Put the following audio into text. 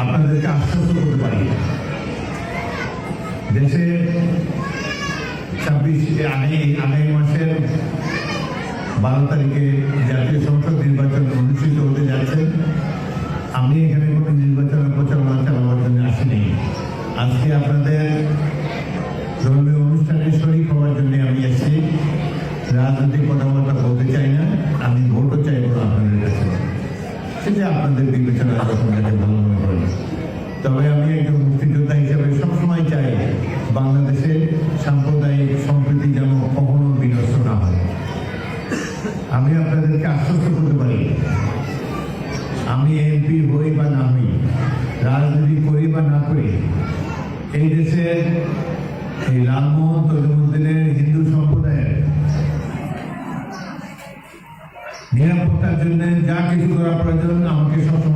আপনাদেরকে আশ্বস্ত করতে পারি। দেশে ছাব্বিশ আগামী মাসের বারো তারিখে জাতীয় সংসদ নির্বাচন অনুষ্ঠিত হতে যাচ্ছে। আমি এখানে কোনো নির্বাচনের প্রচারণা চালাবার জন্য আসিনি। আজকে আপনাদের ধর্মীয় সেটা আপনাদের বিবেচনা যখন যাতে ভালো মনে করেন তবে আমি একজন মুক্তিযোদ্ধা হিসেবে সবসময় চাই বাংলাদেশে সাম্প্রদায়িক সম্প্রীতি যেন কখনো বিনষ্ট না হয়। আমি আপনাদেরকে আশ্বস্ত করতে পারি, আমি এমপি হই বা না হই, রাজনীতি করি বা না করি, এই দেশে এই লালমোহন নিরাপত্তার জন্য যা কিছু করা প্রয়োজন আমাকে সবসময়